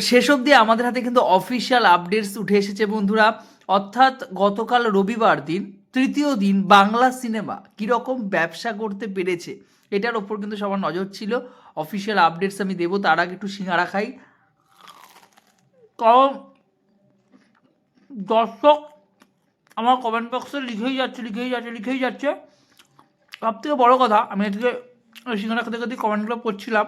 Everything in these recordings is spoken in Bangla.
শেষ অবধি আমাদের হাতে কিন্তু অফিসিয়াল আপডেটস উঠে এসেছে বন্ধুরা। অর্থাৎ গতকাল রবিবার দিন, তৃতীয় দিন বাংলা সিনেমা কীরকম ব্যবসা করতে পেরেছে, এটার ওপর কিন্তু সবার নজর ছিল। অফিসিয়াল আপডেটস আমি দেবো, তার আগে একটু সিঙ্গারা খাই। কারণ দর্শক আমার কমেন্ট বক্সে লিখেই যাচ্ছে লিখেই যাচ্ছে লিখেই যাচ্ছে। সব থেকে বড়ো কথা, আমি আজকে সিঙ্গারা খেতে খেতে কমেন্টগুলো পড়ছিলাম।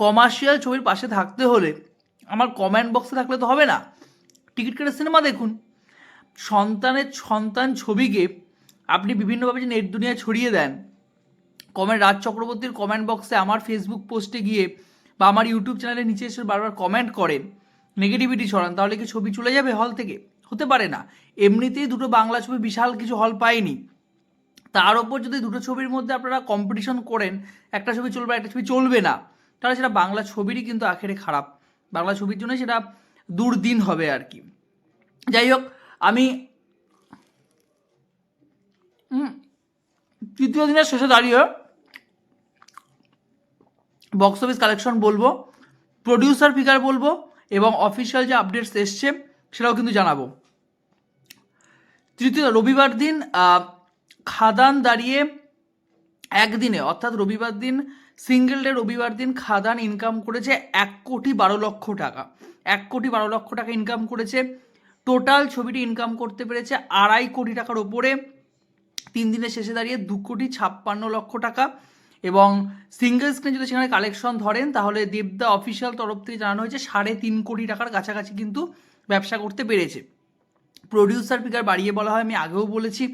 কমার্শিয়াল ছবির পাশে থাকতে হলে আমার কমেন্ট বক্সে থাকলে তো হবে না। টিকিট কেটে সিনেমা দেখুন। সন্তানের সন্তান ছবিকে আপনি বিভিন্নভাবে যে নেট দুনিয়ায় ছড়িয়ে দেন কমেন্ট রাজ চক্রবর্তীর কমেন্ট বক্সে আমার ফেসবুক পোস্টে গিয়ে বা আমার ইউটিউব চ্যানেলের নিচে এসে বারবার কমেন্ট করেন নেগেটিভিটি ছড়ান, তাহলে কি ছবি চলে যাবে হল থেকে? হতে পারে না। এমনিতেই দুটো বাংলা ছবি বিশাল কিছু হল পায়নি। তার ওপর যদি দুটো ছবির মধ্যে আপনারা কম্পিটিশন করেন, একটা ছবি চলবে, একটা ছবি চলবে না। তাহলে সেটা বাংলা ছবিরই কিন্তু আখেরে খারাপ। বাংলা ছবির জন্য সেটা দুর্দিন হবে আর কি। যাই হোক, আমি তৃতীয় দিনের শেষে দাঁড়িয়ে বক্স অফিস কালেকশন বলব প্রডিউসার ফিগার বলব এবং অফিসিয়াল যে আপডেটস এসছে সেটাও কিন্তু জানাব। তৃতীয়, রবিবার দিন খাদান দাঁড়িয়ে একদিনে, অর্থাৎ রবিবার দিন সিঙ্গেল ডে রবিবার দিন খাদান ইনকাম করেছে এক কোটি বারো লক্ষ টাকা। এক কোটি বারো লক্ষ টাকা ইনকাম করেছে। টোটাল ছবিটি ইনকাম করতে পেরেছে আড়াই কোটি টাকার ওপরে। তিন দিনের শেষে দাঁড়িয়ে দু কোটি ছাপ্পান্ন লক্ষ টাকা। এবং সিঙ্গেল স্ক্রিন যদি সেখানে কালেকশন ধরেন, তাহলে দেবদা অফিসিয়াল তরফ থেকে জানানো হয়েছে সাড়ে তিন কোটি টাকার কাছাকাছি কিন্তু ব্যবসা করতে পেরেছে। প্রডিউসার ফিগার বাড়িয়ে বলা হয়, আমি আগেও বলেছি।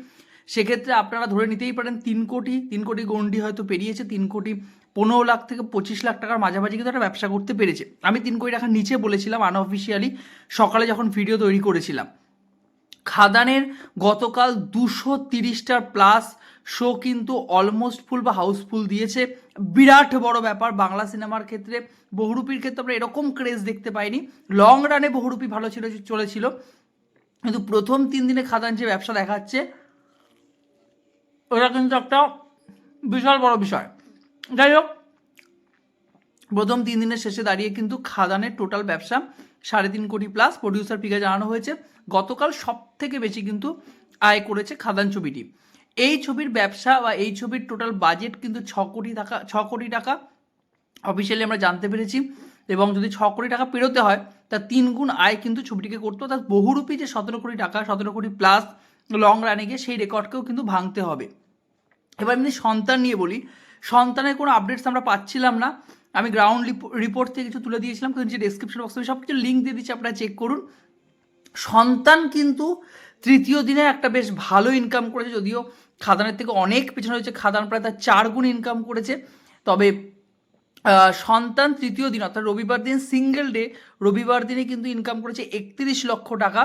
সেক্ষেত্রে আপনারা ধরে নিতেই পারেন, তিন কোটি তিন কোটি গন্ডি হয়তো পেরিয়েছে, তিন কোটি পনেরো লাখ থেকে পঁচিশ লাখ টাকার মাঝামাঝি কিন্তু একটা ব্যবসা করতে পেরেছে। আমি তিন কোটি টাকার নিচে বলেছিলাম আনঅফিসিয়ালি সকালে যখন ভিডিও তৈরি করেছিলাম। খাদানের গতকাল দুশো তিরিশটার প্লাস শো কিন্তু অলমোস্ট ফুল বা হাউসফুল দিয়েছে। বিরাট বড় ব্যাপার, বাংলা সিনেমার ক্ষেত্রে, বহুরূপীর ক্ষেত্রে আমরা এরকম ক্রেজ দেখতে পাইনি। লং রানে বহুরূপী ভালো ছিল, চলেছিল। কিন্তু প্রথম তিন দিনে খাদান যে ব্যবসা দেখাচ্ছে, ওটা কিন্তু একটা বিশাল বড় বিষয়। যাই হোক প্রথম তিন দিনের শেষে দাঁড়িয়ে কিন্তু খাদানের টোটাল ব্যবসা সাড়ে তিন কোটি প্লাস প্রডিউসার ফিগার জানানো হয়েছে। গতকাল সব থেকে বেশি কিন্তু আয় করেছে খাদান ছবিটি। এই ছবির ব্যবসা বা এই ছবির টোটাল বাজেট কিন্তু ছ কোটি টাকা, ছ কোটি টাকা। অফিসিয়ালি আমরা জানতে পেরেছি এবং যদি ছ কোটি টাকা পেরোতে হয় তার তিন গুণ আয় কিন্তু ছবিটিকে করতে। তার বহুরূপী যে সতেরো কোটি টাকা, সতেরো কোটি প্লাস লং রানে গিয়ে সেই রেকর্ডকেও কিন্তু ভাঙতে হবে। এবার এমনি সন্তান নিয়ে বলি সন্তানের কোনো আপডেটস আমরা পাচ্ছিলাম না। আমি গ্রাউন্ড রিপোর্ট থেকে কিছু তুলে দিয়েছিলাম, কিন্তু যে ডেসক্রিপশন বক্সে সব কিছু লিঙ্ক দিয়ে দিচ্ছি, আপনারা চেক করুন। সন্তান কিন্তু তৃতীয় দিনে একটা বেশ ভালো ইনকাম করেছে, যদিও খাদানের থেকে অনেক পেছনে রয়েছে। খাদান প্রায় তার চার গুণ ইনকাম করেছে। তবে সন্তান তৃতীয় দিন, অর্থাৎ রবিবার দিন সিঙ্গেল ডে রবিবার দিনে কিন্তু ইনকাম করেছে একত্রিশ লক্ষ টাকা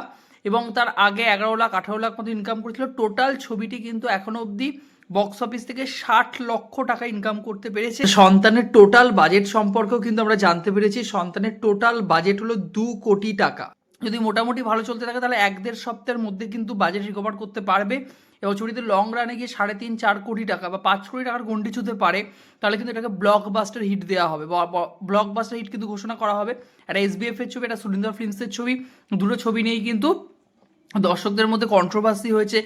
এবং তার আগে এগারো লাখ, আঠারো লাখ মতো ইনকাম করেছিল। টোটাল ছবিটি কিন্তু এখনও অবধি বক্স অফিস থেকে ষাট লক্ষ টাকা ইনকাম করতে পেরেছে। সন্তানের টোটাল বাজেট সম্পর্কেও কিন্তু আমরা জানতে পেরেছি। সন্তানের টোটাল বাজেট হলো দু কোটি টাকা। যদি মোটামুটি ভালো চলতে থাকে, তাহলে এক দেড় সপ্তাহের মধ্যে কিন্তু বাজেট রিকভার করতে পারবে। এবং ছবিতে লং রানে গিয়ে সাড়ে তিন, চার কোটি টাকা বা পাঁচ কোটি টাকার গন্ডি ছুতে পারে, তাহলে কিন্তু এটাকে ব্লকবাস্টার হিট দেওয়া হবে। ব্লকবাস্টার হিট কিন্তু ঘোষণা করা হবে। একটা এসবিএফ এর ছবি একটা সুরিন্দর ফিল্মসের ছবি। দুটো ছবি নিয়েই কিন্তু দর্শকদের মধ্যে কন্ট্রোভার্সি হয়েছে।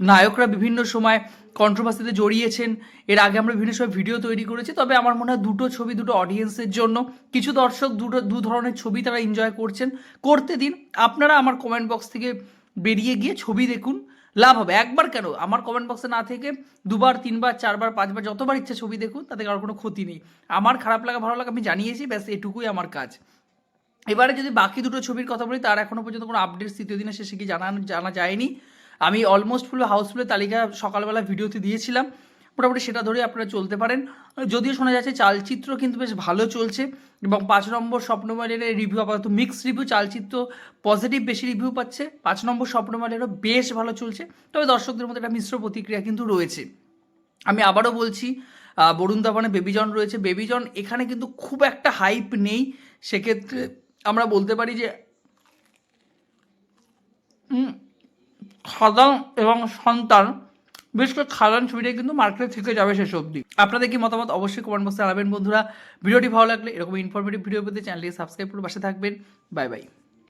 নায়করা বিভিন্ন সময় কন্ট্রোভার্সিতে জড়িয়েছেন। এর আগে আমরা বিভিন্ন সময় ভিডিও তৈরি করেছি, তবে আমার মনে হয় দুটো ছবি, দুটো অডিয়েন্সের জন্য কিছু দর্শক দুটো, দু ধরনের ছবি তারা এনজয় করছেন। করতে দিন, আপনারা আমার কমেন্ট বক্স থেকে বেরিয়ে গিয়ে ছবি দেখুন, লাভ হবে। একবার কেন, আমার কমেন্ট বক্সে না থেকে দুবার, তিনবার, চারবার, পাঁচবার, যতবার ইচ্ছা ছবি দেখুন, তাতে কারোর কোনো ক্ষতি নেই। আমার খারাপ লাগা, ভালো লাগা আমি জানিয়েছি, ব্যাস এটুকুই আমার কাজ। এবারে যদি বাকি দুটো ছবির কথা বলি, তার এখনও পর্যন্ত কোনো আপডেট তৃতীয় দিনের শেষে কি জানা জানা যায়নি। আমি অলমোস্ট ফুল হাউসফুলের তালিকা সকালবেলা ভিডিওতে দিয়েছিলাম। মোটামুটি সেটা ধরে আপনারা চলতে পারেন। যদিও শোনা যাচ্ছে চালচিত্র কিন্তু বেশ ভালো চলছে এবং পাঁচ নম্বর স্বপ্নমালের রিভিউ আপাতত মিক্সড রিভিউ চালচিত্র পজিটিভ বেশি রিভিউ পাচ্ছে। পাঁচ নম্বর স্বপ্নমালেরও বেশ ভালো চলছে। তবে দর্শকদের মধ্যে একটা মিশ্র প্রতিক্রিয়া কিন্তু রয়েছে। আমি আবারও বলছি বরুণ দাভানে বেবিজন রয়েছে। বেবিজন এখানে কিন্তু খুব একটা হাইপ নেই। সেক্ষেত্রে আমরা বলতে পারি যে উম, খাদান এবং সন্তান, বিশেষ করে খাদান ছবিটাই কিন্তু মার্কেটে থেকে যাবে শেষ অবধি। আপনাদের কি মতামত অবশ্যই কমেন্ট বক্সে জানাবেন বন্ধুরা। ভিডিওটি ভালো লাগলে এরকম ইনফরমেটিভ ভিডিও পেতে চ্যানেলটি সাবস্ক্রাইব করে পাশে থাকবেন। Bye bye